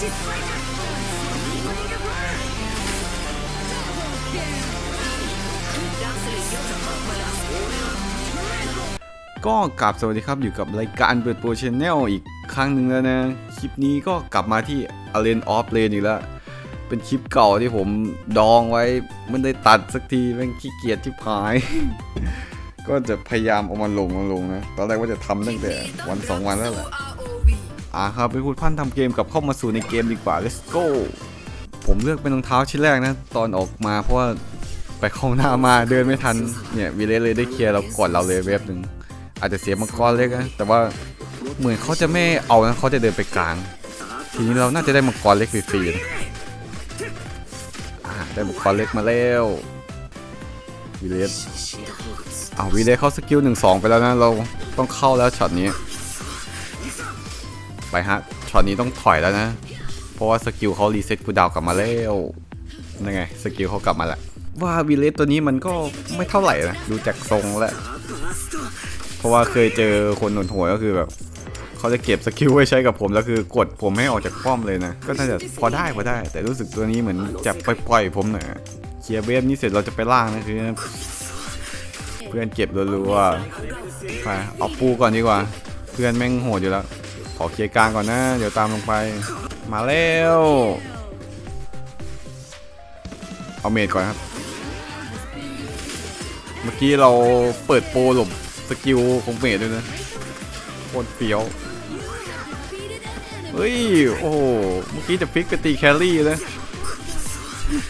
ก็กลับสวัสดีครับอยู่กับรายการเปิดโปรชแนลอีกครั้งหนึ่งแล้วนะ คลิปนี้ก็กลับมาที่ a l e n of Lane อีกแล้ว เป็นคลิปเก่าที่ผมดองไว้ไม่ได้ตัดสักทีแม่งขี้เกียจที่พาย ก็จะพยายามเอามาลงมาลงนะ ตอนแรกว่าจะทำตั้งแต่วันสองวันแล้วแหละ อ่าครับไปพูดพันทำเกมกับเข้ามาสู่ในเกมดีกว่า let's go ผมเลือกเป็นรองเท้าชิ้นแรกนะ ตอนออกมาเพราะว่าไปเข้าหน้ำมาเดินไม่ทัน เนี่ยวีเลสเลยได้เคลียร์เราก่อนเราเลยเว็บหนึ่งอาจจะเสียมังกรเล็กนะแต่ว่าเหมือนเขาจะไม่เอานะเขาจะเดินไปกลาง ทีนี้เราน่าจะได้มังกรเล็กฟรีๆนะได้มังกรเล็กมาแล้ววีเลสเอาวีเลสเขาสกิลหนึ่งสองไปแล้วนะเราต้องเข้าแล้วช็อตนี้ ไปฮะช็อตนี้ต้องถอยแล้วนะ เพราะว่าสกิลเขารีเซ็ตกูดาวกลับมาแล้วนั่นไงสกิลเขากลับมาแล้วว่าวีเลสตัวนี้มันก็ไม่เท่าไหร่นะดูจากทรงแล้ว เพราะว่าเคยเจอคนหนุนหัวก็คือแบบเขาจะเก็บสกิลไว้ใช้กับผมแล้วคือกดผมให้ออกจากป้อมเลยนะ ก็น่าจะพอได้พอได้ แต่รู้สึกตัวนี้เหมือนจะปล่อยผมหน่อยเคลียร์เวฟนี้เสร็จเราจะไปล่างนะคือเพื่อนเก็บรัวๆไปเอาปูก่อนดีกว่า เพื่อนแม่งโหดอยู่แล้ว ขอเคลียร์กลางก่อนนะ เดี๋ยวตามลงไป มาแล้ว เอาเมดก่อนครับ เมื่อกี้เราเปิดโปรหลบสกิลของเมดด้วยนะโคตรเฟี้ยวเฮ้ย โอ้เมื่อกี้จะพลิกไปตีแครี่นะ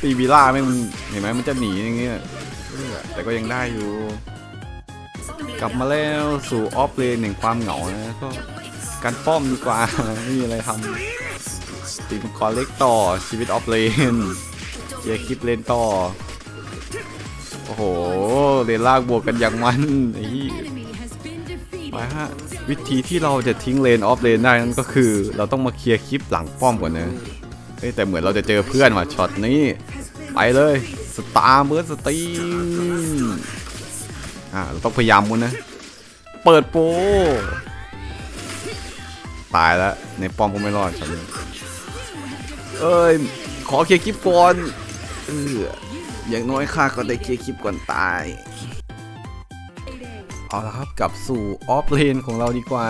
ตีวีล่าไม่มันเห็นไหมมันจะหนีอย่างเงี้ยแต่ก็ยังได้อยู่ กลับมาแล้วสู่ออฟเลนแห่งความเหงานะก็ การป้อมดีกว่าไม่มีอะไรทำตีมังกรเล็กต่อชีวิตออฟเลนเกียร์คลิปเลนต่อ โอ้โหเลนลากบวกกันอย่างมันไอ้เหี้ยไปฮะวิธีที่เราจะทิ้งเลนออฟเลนได้นั่นก็คือ เราต้องมาเคลียร์คลิปหลังป้อมก่อนนะเอ้ยแต่เหมือนเราจะเจอเพื่อนว่ะช็อตนี้ ไปเลยสตาร์เบิร์ดสตีมอ่าเราต้องพยายามมุนนะ เปิดโปร ตายแล้ว ในป้อมก็ไม่รอดช็อตนี้เอ้ย ขอเคลียร์คลิปก่อนเอออย่างน้อยข้าก็ได้เคลียร์คลิปก่อนตาย เอาละครับกลับสู่ออฟเลนของเราดีกว่า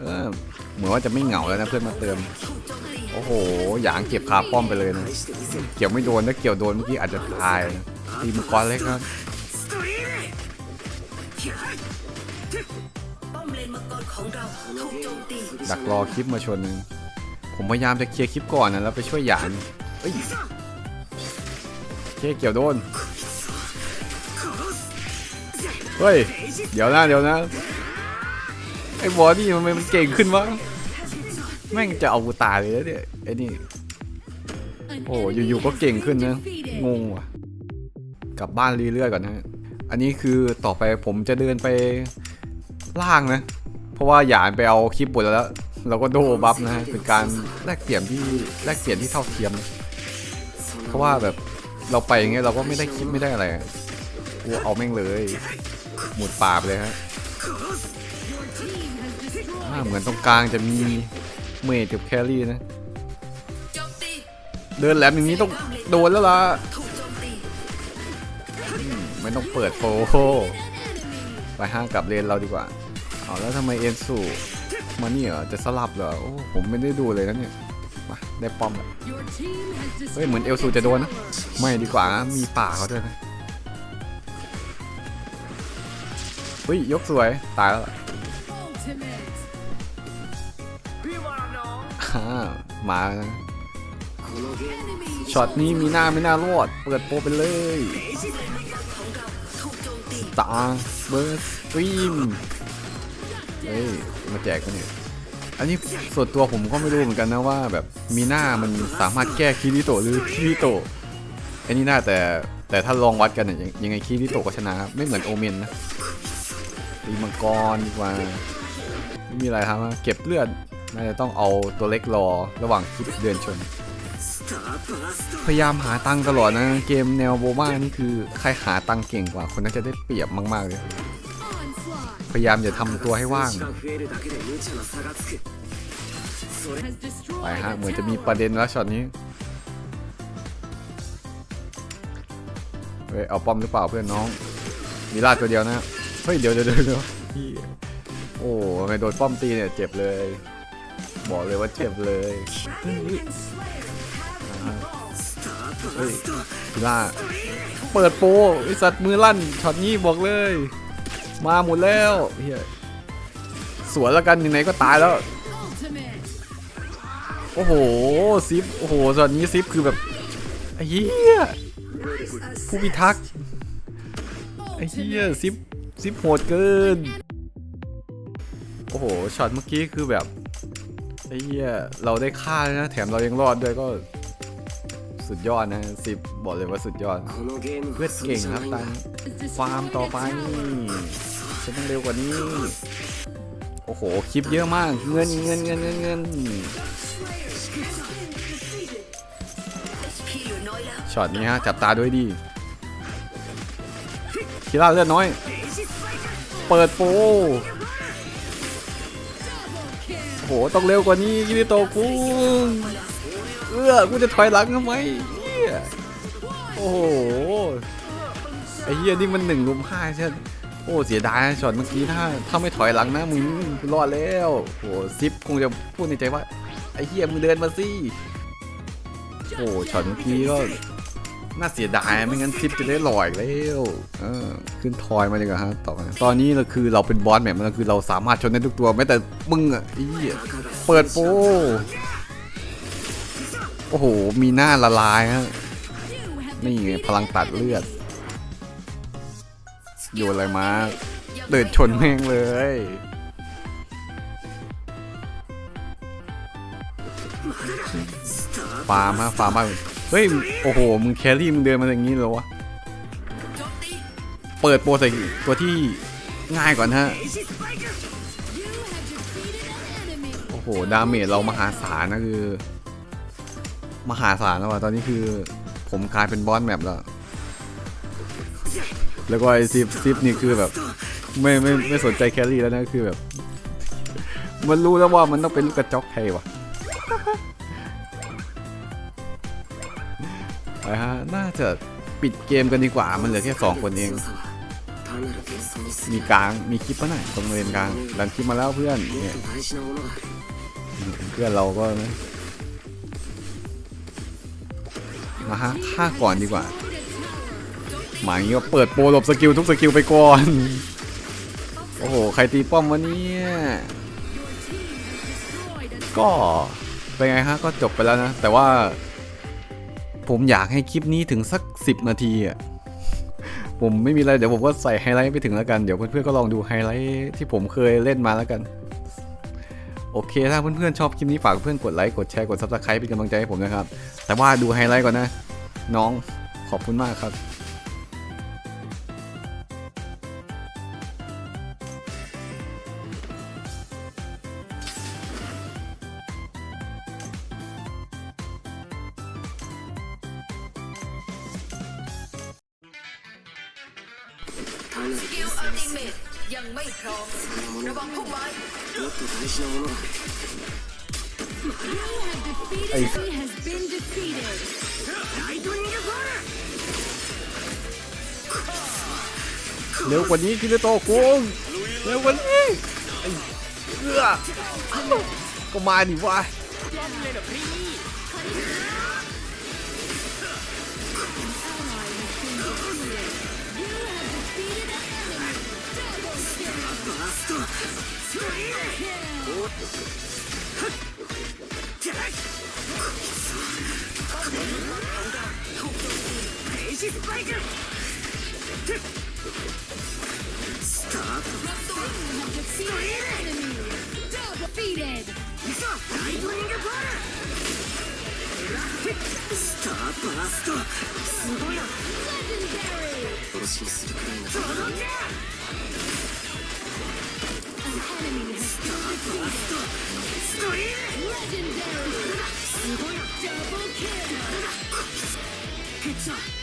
เออเหมือนว่าจะไม่เหงาแล้วนะเพื่อนมาเติม โอ้โห หยางเก็บคาป้อมไปเลยนะ เกี่ยวไม่โดนถ้าเกี่ยวโดนเมื่อกี้อาจจะตายนะตีมังกรเล็กครับ ของเราถูกโจมตีดักรอคลิปมาชนหนึงผมพยายามจะเคลียร์คลิปก่อนนะแล้วไปช่วยหยางเอ้ยเคเกี่ยวโดน เฮ้ย เดี๋ยวนะเดี๋ยวนะ ไอ้บอนี่ทำไมมันเก่งขึ้นวะ แม่งจะเอากูตายเลยนะเนี่ยไอ้นี่ โอ้อยู่ๆก็เก่งขึ้นนะ งงว่ะ กลับบ้านเรื่อยๆก่อนนะ อันนี้คือต่อไปผมจะเดินไปล่างนะ ราะว่าหยานไปเอาคลิปบทแล้ว เราก็โดบัฟนะฮะเป็นการแลกเปลี่ยนที่แลกเปลี่ยนที่เท่าเทียม เพราะว่าแบบเราไปอย่างเงี้ยเราก็ไม่ได้คลิปไม่ได้อะไรกูเอาแม่งเลย หมุดป่าไปเลยฮะเหมือนตรงกลางจะมีเมดกับแครี่นะ เดินแหลมอย่างนี้ต้องโดนแล้วล่ะไม่ต้องเปิดโปรไปห้างกลับเลนเราดีกว่า เอาแล้วทำไมเอ็นสูมานี่เหรอจะสลับเหรอโอ้ผมไม่ได้ดูเลยนะเนี่ยมาได้ป้อมแล้วเฮ้ยเหมือนเอลสูจะโดนนะไม่ดีกว่านะมีป่าเขาด้วยนะเฮ้ยยกสวยตายแล้วล่ะอ่ามาแล้วนะช็อตนี้มีหน้าไม่น่ารอด เปิดโปรไปเลยถูกโจมตีตาเบอร์สตรีม เฮ้ย มาแจกกันเนี่ยอันนี้ส่วนตัวผมก็ไม่รู้เหมือนกันนะว่าแบบมีหน้ามันสามารถแก้คิริโตหรือคิริโตไอ้นี่น่าแต่แต่ถ้าลองวัดกันเนี่ยยังไงคิริโตก็ชนะครับไม่เหมือนโอเมนนะตีมังกรดีกว่าไม่มีอะไรครับเก็บเลือดน่าจะต้องเอาตัวเล็กรอระหว่างคลิปเดินชน พยายามหาตังตลอดนะ เกมแนวโบมานี่คือใครหาตังเก่งกว่า คนนั้นจะได้เปรียบมาก ๆ เลย พยายามอย่าทำตัวให้ว่าง ไปฮะ เหมือนจะมีประเด็นแล้วช็อตนี้ เฮ้ย เอาป้อมหรือเปล่าเพื่อนน้อง มีลาดตัวเดียวนะ เฮ้ย เดี๋ยวเดี๋ยวเดี๋ยวเดี๋ยวเหี้ยโอ้ไมโดนป้อมตีเนี่ย เจ็บเลย บอกเลยว่าเจ็บเลยเฮ้ยเฮ้ยพิล่า เปิดโปรไอสัตว์มือลั่นช็อตนี้บอกเลย มาหมดแล้วเฮียสวนแล้วกันยังไงก็ตายแล้ว โอ้โหซิฟโอ้โหตอนนี้ซิฟคือแบบไอ้เหี้ยผู้พิทักษ์ไอ้เหี้ยซิฟซิปโหดเกิน โอ้โห ช็อตเมื่อกี้คือแบบ ไอ้เหี้ย เราได้ฆ่าแล้วนะ แถมเรายังรอดด้วยก็ สุดยอดนะสิบบอกเลยว่าสุดยอด เพื่อเก่งครับตังฟาร์มต่อไป ฉันต้องเร็วกว่านี้ โอ้โห คลิปเยอะมาก เงินเงินเงินเงินเงินช็อตนี้ฮะ จับตาด้วยดีคิร่าเลือดน้อย เปิดโปโอ้โห ต้องเร็วกว่านี้กิริโตคุงเอื้อกูจะถอยหลังทำไมเฮียโอ้โห ไอ้เฮียนี่มันหนึ่งลุมห้าใช่ไหม โอ้เสียดายช็อตเมื่อกี้ถ้าถ้าไม่ถอยหลังนะมึงรอดแล้วโอ้ซิปคงจะพูดในใจว่าไอ้เฮียมึงเดินมาสิโอ้ช็อตเมื่อกี้ก็น่าเสียดายไม่งั้นซิปจะได้ลอยแล้วเออขึ้นทอยมาดีกว่าฮะต่อตอนนี้เราคือเราเป็นบอสแมปมันคือเราสามารถชนได้ทุกตัวแม้แต่มึงอะไอ้เหี้ยเปิดโปโอ้โหมีหน้าละลายฮะนี่พลังตัดเลือด โยนอะไรมายังเดินชนแม่งเลย ฟาร์มฮะฟาร์มมากเฮ้ย โอ้โห มึงแครี่มึงเดินมาอย่างนี้เหรอวะ เปิดโปรใส่ตัวที่ง่ายก่อนฮะ โอ้โห ดาเมจเรามหาศาลนะคือ มหาศาลแล้วว่ะตอนนี้คือผมกลายเป็นบอสแมปแล้ว แล้วก็ไอซิฟซิฟนี่คือแบบ ไม่ไม่ไม่สนใจแครี่แล้วนะคือแบบ มันรู้แล้วว่ามันต้องเป็นลูกกระจอกไทยวะไปฮะน่าจะปิดเกมกันดีกว่ามันเหลือแค่สองคนเอง มีกลางมีคลิปปะหน่อยตรงเรียนกลางหลังคลิปมาแล้วเพื่อนเนี่ยเพื่อนเราก็นะมาฮะฆ่าก่อนดีกว่า หมายงี้ก็เปิดโปรหลบสกิลทุกสกิลไปก่อน โอ้โห ใครตีป้อมวะเนี่ย ก็เป็นไงฮะ ก็จบไปแล้วนะ แต่ว่า ผมอยากให้คลิปนี้ถึงสัก 10 นาทีอะ ผมไม่มีอะไร เดี๋ยวผมก็ใส่ไฮไลท์ไปถึงแล้วกัน เดี๋ยวเพื่อนๆก็ลองดูไฮไลท์ที่ผมเคยเล่นมาแล้วกันโอเค ถ้าเพื่อนๆชอบคลิปนี้ฝากเพื่อนกดไลค์ กดแชร์ กด subscribe เป็นกำลังใจให้ผมนะครับ แต่ว่าดูไฮไลท์ก่อนนะ น้องขอบคุณมากครับ พร้อม ระวังพุ่มไม้ もっと大事なものがある enemy has been defeated. เร็วกว่านี้คิริโตะคุงเร็วกว่านี้ไอ้เอื้อก็มาดิวะ Defeated. スターバーストすごい すごいな。さ